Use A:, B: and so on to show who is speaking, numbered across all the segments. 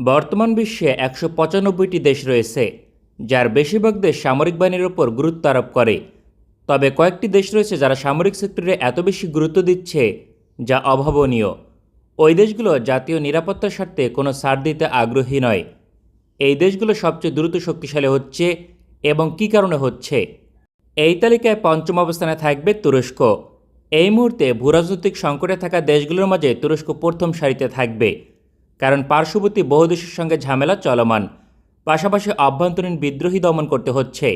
A: বর্তমান বিশ্বে একশো পঁচানব্বইটি দেশ রয়েছে, যার বেশিরভাগ দেশ সামরিক বাহিনীর ওপর গুরুত্ব আরোপ করে। তবে কয়েকটি দেশ রয়েছে যারা সামরিক সেক্টরে এত বেশি গুরুত্ব দিচ্ছে যা অভাবনীয়। ওই দেশগুলো জাতীয় নিরাপত্তার স্বার্থে কোনো ছাড় দিতে আগ্রহী নয়। এই দেশগুলো সবচেয়ে দ্রুত শক্তিশালী হচ্ছে এবং কী কারণে হচ্ছে? এই তালিকায় পঞ্চম অবস্থানে থাকবে তুরস্ক। এই মুহূর্তে ভূরাজনৈতিক সংকটে থাকা দেশগুলোর মাঝে তুরস্ক প্রথম সারিতে থাকবে। কারণ পার্শ্ববর্তী বহু দেশের সঙ্গে ঝামেলা চলমান। পাশাপাশি অভ্যন্তরীণ বিদ্রোহী দমন করতে হচ্ছে।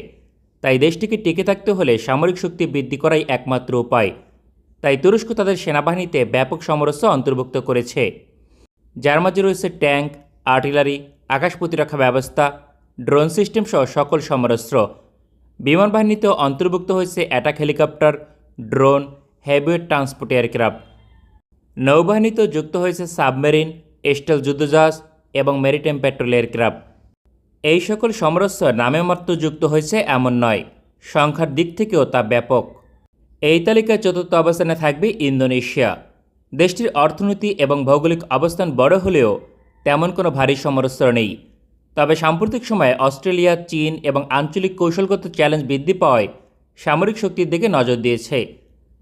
A: তাই দেশটিকে টিকে থাকতে হলে সামরিক শক্তি বৃদ্ধি করাই একমাত্র উপায়। তাই তুরস্ক তাদের সেনাবাহিনীতে ব্যাপক সমরস্য অন্তর্ভুক্ত করেছে। যার মাঝে রয়েছে ট্যাঙ্ক, আর্টিলারি আকাশ প্রতিরক্ষা ব্যবস্থা, ড্রোন সিস্টেম সহ সকল সমরাস্ত্র। বিমান বাহিনীতেও অন্তর্ভুক্ত হয়েছে attack helicopter, drone, heavyweight transport aircraft. নৌবাহিনীতেও যুক্ত হয়েছে সাবমেরিন স্টেল যুদ্ধজাহাজ এবং মেরিটাইম পেট্রোল এয়ারক্রাফট। এই সকল সমরস্য নামে মাত্র যুক্ত হয়েছে এমন নয়, সংখ্যার দিক থেকেও তা ব্যাপক। এই তালিকায় চতুর্থ অবস্থানে থাকবে ইন্দোনেশিয়া। দেশটির অর্থনীতি এবং ভৌগোলিক অবস্থান বড় হলেও তেমন কোনো ভারী সমরস্ত্র নেই। তবে সাম্প্রতিক সময়ে অস্ট্রেলিয়া, চীন এবং আঞ্চলিক কৌশলগত চ্যালেঞ্জ বৃদ্ধি পাওয়ায় সামরিক শক্তির দিকে নজর দিয়েছে।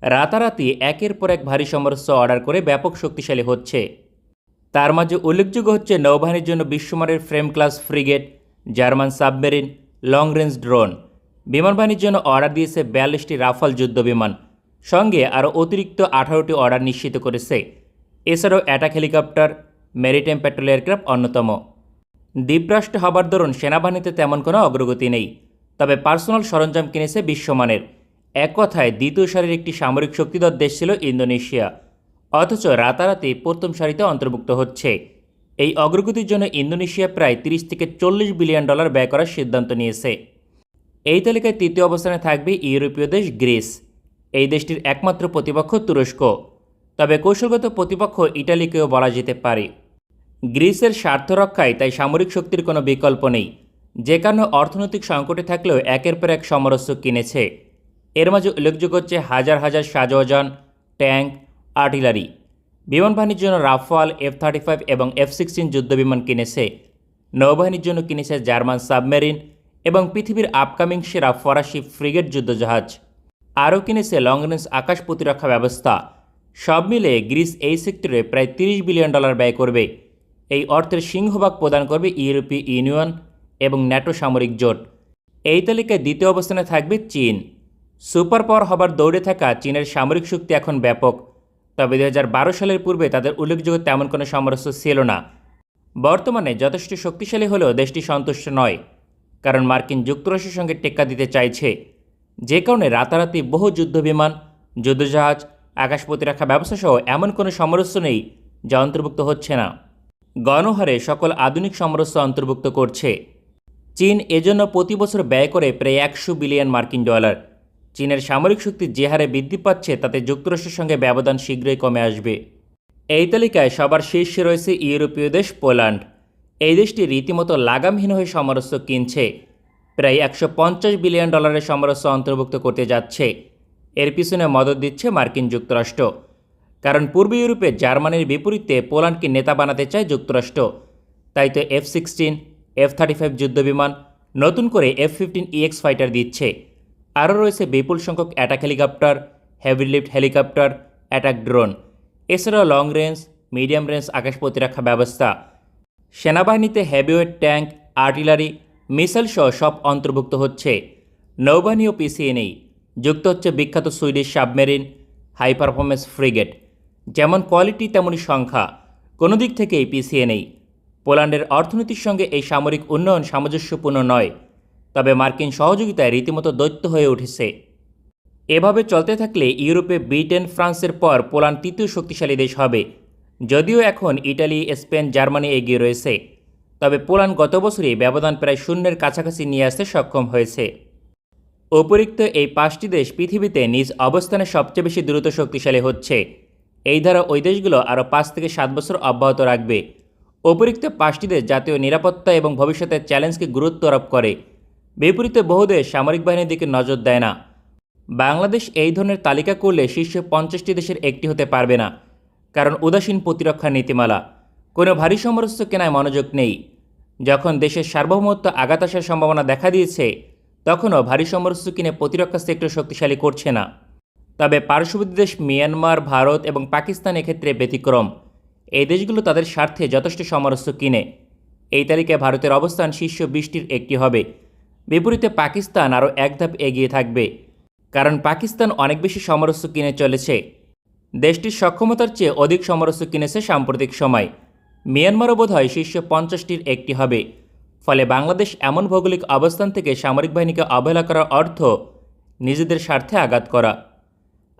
A: রাতারাতি একের পর এক ভারী সমরস্ত্র অর্ডার করে ব্যাপক শক্তিশালী হচ্ছে। তার মাঝে উল্লেখযোগ্য হচ্ছে নৌবাহিনীর জন্য বিশ্বমানের frame class frigate, German submarine, long range drone. বিমান বাহিনীর জন্য অর্ডার দিয়েছে বিয়াল্লিশটি রাফাল যুদ্ধ বিমান। সঙ্গে আরও অতিরিক্ত আঠারোটি অর্ডার নিশ্চিত করেছে। এছাড়াও attack helicopter, maritime patrol aircraft অন্যতম। দ্বীপরাষ্ট্র হবার দরুন সেনাবাহিনীতে তেমন কোনো অগ্রগতি নেই। তবে পার্সোনাল সরঞ্জাম কিনেছে বিশ্বমানের। এক কথায় দ্বিতীয় সারির একটি সামরিক শক্তিধর দেশ ছিল ইন্দোনেশিয়া। অথচ রাতারাতি প্রথম সারিতে অন্তর্ভুক্ত হচ্ছে। এই অগ্রগতির জন্য ইন্দোনেশিয়া প্রায় তিরিশ থেকে চল্লিশ বিলিয়ন ডলার ব্যয় করার সিদ্ধান্ত নিয়েছে। এই তালিকায় তৃতীয় অবস্থানে থাকবে ইউরোপীয় দেশ গ্রিস। এই দেশটির একমাত্র প্রতিপক্ষ তুরস্ক। তবে কৌশলগত প্রতিপক্ষ ইটালিকেও বলা যেতে পারে। গ্রিসের স্বার্থ রক্ষায় তাই সামরিক শক্তির কোনো বিকল্প নেই। যে কারণে অর্থনৈতিক সংকটে থাকলেও একের পর এক সমরস্য কিনেছে। এর মাঝে উল্লেখযোগ্য হচ্ছে হাজার হাজার সাজোয়াজান ট্যাঙ্ক আর্টিলারি। বিমান বাহিনীর জন্য রাফাল এফ থার্টি ফাইভ এবং এফ সিক্সটিন যুদ্ধবিমান কিনেছে। নৌবাহিনীর জন্য কিনেছে জার্মান সাবমেরিন এবং পৃথিবীর আপকামিং সেরা ফরাসি ফ্রিগেট যুদ্ধজাহাজ আরও কিনেছে লং রেঞ্জ আকাশ প্রতিরক্ষা ব্যবস্থা। সব মিলে গ্রিস এই সেক্টরে প্রায় তিরিশ বিলিয়ন ডলার ব্যয় করবে। এই অর্থের সিংহভাগ প্রদান করবে ইউরোপীয় ইউনিয়ন এবং ন্যাটো সামরিক জোট। এই তালিকায় দ্বিতীয় অবস্থানে থাকবে চীন। সুপার পাওয়ার হবার দৌড়ে থাকা চীনের সামরিক শক্তি এখন ব্যাপক। তবে দু হাজার বারো সালের পূর্বে তাদের উল্লেখযোগ্য তেমন কোনো সমরস্য ছিল না। বর্তমানে যথেষ্ট শক্তিশালী হলেও দেশটি সন্তুষ্ট নয়, কারণ মার্কিন যুক্তরাষ্ট্রের সঙ্গে টেক্কা দিতে চাইছে। যে কারণে রাতারাতি বহু যুদ্ধবিমান, যুদ্ধজাহাজ আকাশ প্রতিরক্ষা ব্যবস্থা সহ এমন কোনো সমরস্য নেই যা অন্তর্ভুক্ত হচ্ছে না। গণহারে সকল আধুনিক সমরস্য অন্তর্ভুক্ত করছে। চীন এজন্য প্রতি বছর ব্যয় করে প্রায় একশো বিলিয়ন মার্কিন ডলার। চীনের সামরিক শক্তি যে হারে বৃদ্ধি পাচ্ছে, তাতে যুক্তরাষ্ট্রের সঙ্গে ব্যবধান শীঘ্রই কমে আসবে। এই তালিকায় সবার শীর্ষে রয়েছে ইউরোপীয় দেশ পোল্যান্ড। এই দেশটি রীতিমতো লাগামহীন হয়ে সমরস্য কিনছে। প্রায় একশো পঞ্চাশ বিলিয়ন ডলারের সমরস্য অন্তর্ভুক্ত করতে যাচ্ছে। এর পিছনে মদত দিচ্ছে মার্কিন যুক্তরাষ্ট্র। কারণ পূর্ব ইউরোপে জার্মানির বিপরীতে পোল্যান্ডকে নেতা বানাতে চায় যুক্তরাষ্ট্র। তাই তো F sixteen, F thirty five যুদ্ধবিমান নতুন করে এফ ফিফটিন ইএক্স ফাইটার দিচ্ছে। আরও রয়েছে বিপুল সংখ্যক attack helicopter heavy helicopter attack drone এছাড়াও লং রেঞ্জ মিডিয়াম রেঞ্জ আকাশ প্রতিরক্ষা ব্যবস্থা। সেনাবাহিনীতে হেভিওয়েট ট্যাঙ্ক আর্টিলারি মিসাইল সহ সব অন্তর্ভুক্ত হচ্ছে। নৌবাহিনীও পিছিয়ে নেই। যুক্ত হচ্ছে বিখ্যাত Swedish submarine high performance frigate যেমন কোয়ালিটি তেমনই সংখ্যা। কোনো দিক থেকেই পিছিয়ে নেই। পোল্যান্ডের অর্থনীতির সঙ্গে এই সামরিক উন্নয়ন সামঞ্জস্যপূর্ণ নয়। তবে মার্কিন সহযোগিতায় রীতিমতো দৈত্য হয়ে উঠেছে। এভাবে চলতে থাকলে ইউরোপে ব্রিটেন, ফ্রান্সের পর পোল্যান্ড তৃতীয় শক্তিশালী দেশ হবে। যদিও এখন ইটালি, স্পেন, জার্মানি এগিয়ে রয়েছে। তবে পোল্যান্ড গত বছরই ব্যবধান প্রায় শূন্যের কাছাকাছি নিয়ে আসতে সক্ষম হয়েছে। উপরিক্ত এই পাঁচটি দেশ পৃথিবীতে নিজ অবস্থানে সবচেয়ে বেশি দ্রুত শক্তিশালী হচ্ছে। এই ধারা ওই দেশগুলো আরও পাঁচ থেকে সাত বছর অব্যাহত রাখবে। উপরিক্ত পাঁচটি দেশ জাতীয় নিরাপত্তা এবং ভবিষ্যতের চ্যালেঞ্জকে গুরুত্ব আরোপ করে। বিপরীতে বহু দেশ সামরিক বাহিনীর দিকে নজর দেয় না। বাংলাদেশ এই ধরনের তালিকা করলে শীর্ষ পঞ্চাশটি দেশের একটি হতে পারবে না, কারণ উদাসীন প্রতিরক্ষা নীতিমালা। কোনো ভারী সমরস্ত্র কেনায় মনোযোগ নেই। যখন দেশের সার্বভৌমত্ব আঘাত আসার সম্ভাবনা দেখা দিয়েছে, তখনও ভারী সমরস্ত্র কিনে প্রতিরক্ষা সেক্টর শক্তিশালী করছে না। তবে পার্শ্ববর্তী দেশ মিয়ানমার, ভারত এবং পাকিস্তান এক্ষেত্রে ব্যতিক্রম। এই দেশগুলো তাদের স্বার্থে যথেষ্ট সমরস্ত্র কিনে। এই তালিকায় ভারতের অবস্থান শীর্ষ বিশটির একটি হবে। বিপরীতে পাকিস্তান আরও এক ধাপ এগিয়ে থাকবে, কারণ পাকিস্তান অনেক বেশি সমরস্য কিনে চলেছে। দেশটির সক্ষমতার চেয়ে অধিক সমরস্য কিনেছে সাম্প্রতিক সময়। মিয়ানমারও বোধ হয় শীর্ষ পঞ্চাশটির একটি হবে। ফলে বাংলাদেশ এমন ভৌগোলিক অবস্থান থেকে সামরিক বাহিনীকে অবহেলা করার অর্থ নিজেদের স্বার্থে আঘাত করা।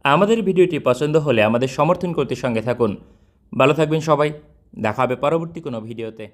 A: আমাদের ভিডিওটি পছন্দ হলে আমাদের সমর্থন করতে সঙ্গে থাকুন। ভালো থাকবেন সবাই। দেখা হবে পরবর্তী কোনো ভিডিওতে।